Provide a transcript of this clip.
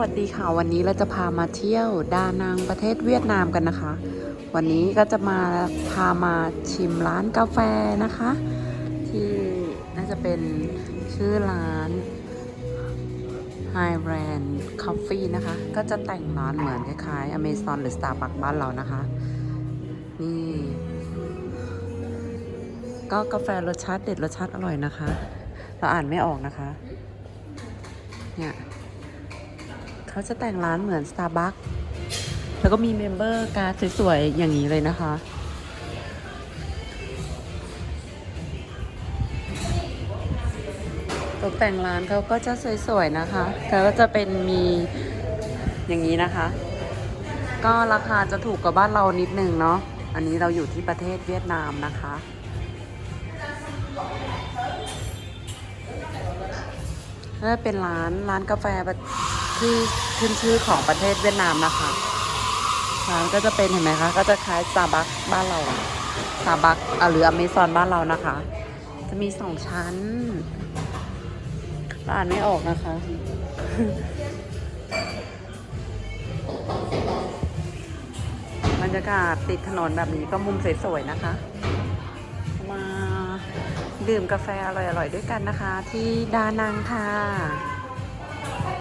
วัสดีค่ะวันนี้เราจะพามาเที่ยวดานังประเทศเวียดนามกันนะคะ วันนี้ก็จะมาพามาชิมร้านกาแฟนะคะ ที่น่าจะเป็นชื่อร้าน High Brand Coffee นะคะ ก็จะแต่งร้านเหมือนคล้ายๆ Amazon หรือ Starbucks บ้านเรานะคะ นี่ ก็กาแฟรสชาติเด็ดรสชาติอร่อยนะคะ เราอ่านไม่ออกนะคะ เนี่ย เขาจะแต่งร้านเหมือน Starbucks แล้วก็มีเมมเบอร์การ์ดสวยๆ อย่างนี้เลยนะคะ ตกแต่งร้านเขาก็จะสวยๆ นะคะเขาก็จะเป็นมีอย่างนี้นะคะ ก็ราคาจะถูกกว่าบ้านเรานิดนึงเนาะ อันนี้เราอยู่ที่ประเทศเวียดนามนะคะแล้วเป็นร้านร้านกาแฟ ที่ขึ้นชื่อของประเทศเวียดนามนะคะร้านก็จะเป็นเห็นไหมคะ ก็จะคล้ายสตาบัคบ้านเราสตาบัคหรืออเมซอนบ้านเรานะคะ จะมีสองชั้นราอ่านไม่ออกนะคะ บรรยากาศติดถนนแบบนี้ก็มุมสวยๆนะคะ มาดื่มกาแฟอร่อยๆด้วยกันนะคะ ที่ดานังค่ะ